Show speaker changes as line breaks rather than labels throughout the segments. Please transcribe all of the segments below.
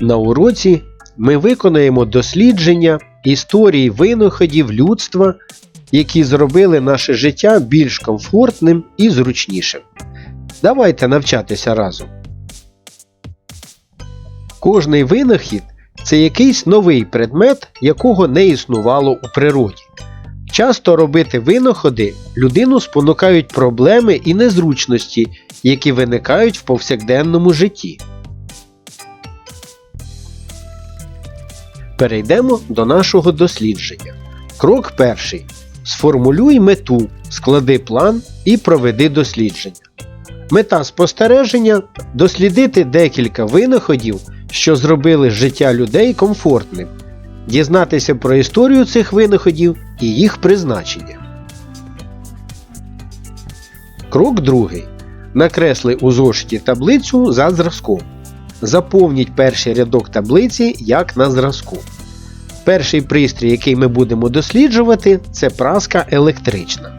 На уроці ми виконаємо дослідження історії винаходів людства, які зробили наше життя більш комфортним і зручнішим. Давайте навчатися разом. Кожний винахід це якийсь новий предмет, якого не існувало у природі. Часто робити винаходи людину спонукають проблеми і незручності, які виникають в повсякденному житті. Перейдемо до нашого дослідження. Крок перший. Сформулюй мету, склади план і проведи дослідження. Мета спостереження дослідити декілька винаходів, що зробили життя людей комфортним, дізнатися про історію цих винаходів і їх призначення. Крок другий. Накресли у зошиті таблицю за зразком. Заповніть перший рядок таблиці як на зразку. Перший пристрій, який ми будемо досліджувати, це праска електрична.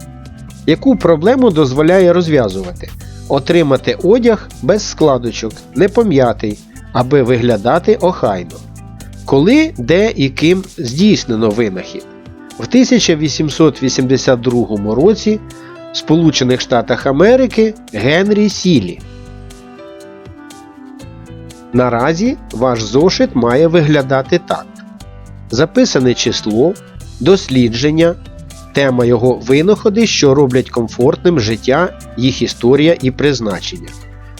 Яку проблему дозволяє розв'язувати? Отримати одяг без складочок, не пом'ятий, аби виглядати охайно. Коли, де і ким здійснено винахід? В 1882 році в Сполучених Штатах Америки Генрі Сілі. Наразі ваш зошит має виглядати так: записане число, дослідження, тема його винаходи, що роблять комфортним життя, їх історія і призначення.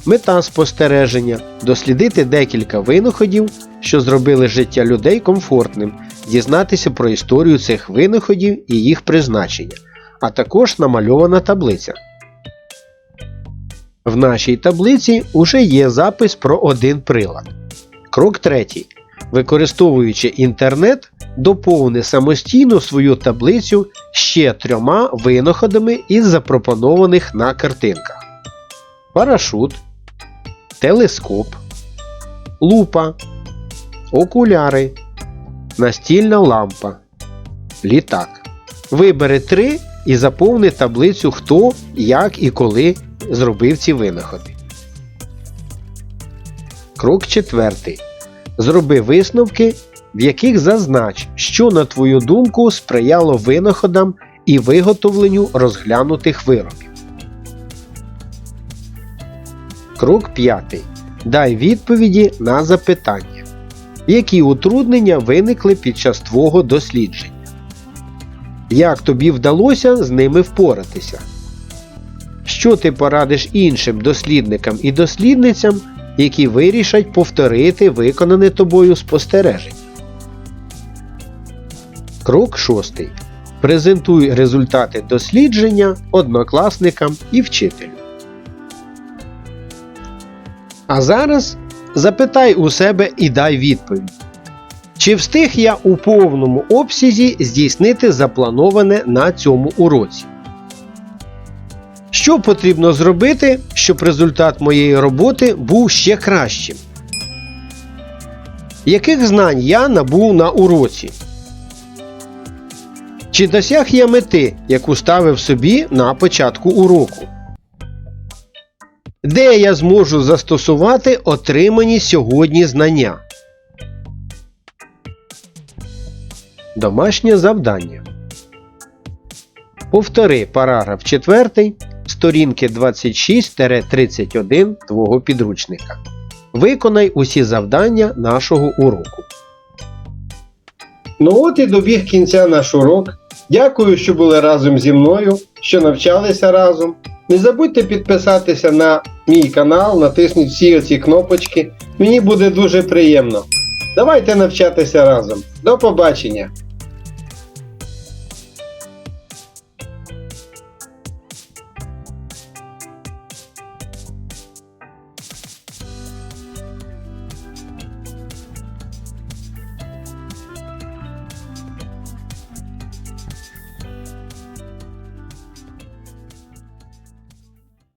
Мета спостереження дослідити декілька винаходів, що зробили життя людей комфортним, дізнатися про історію цих винаходів і їх призначення, а також намальована таблиця. В нашій таблиці уже є запис про один прилад. Крок третій. Використовуючи інтернет, доповни самостійно свою таблицю ще трьома винаходами із запропонованих на картинках: парашут, телескоп, лупа, окуляри, настільна лампа, літак. Вибери три і заповни таблицю хто, як і коли зробив ці винаходи. Крок четвертий. Зроби висновки, в яких зазнач, що, на твою думку, сприяло винаходам і виготовленню розглянутих виробів. Крок 5. Дай відповіді на запитання. Які утруднення виникли під час твого дослідження? Як тобі вдалося з ними впоратися? Що ти порадиш іншим дослідникам і дослідницям, які вирішать повторити виконане тобою спостереження? Крок 6. Презентуй результати дослідження однокласникам і вчителю. А зараз запитай у себе і дай відповідь. Чи встиг я у повному обсязі здійснити заплановане на цьому уроці? Що потрібно зробити, щоб результат моєї роботи був ще кращим? Яких знань я набув на уроці? Чи досяг я мети, яку ставив собі на початку уроку? Де я зможу застосувати отримані сьогодні знання? Домашнє завдання. Повтори параграф 4 сторінки 26-31 твого підручника. Виконай усі завдання нашого уроку.
Ну от і добіг кінця наш урок. Дякую, що були разом зі мною, що навчалися разом. Не забудьте підписатися на мій канал, натисніть всі оці кнопочки. Мені буде дуже приємно. Давайте навчатися разом. До побачення!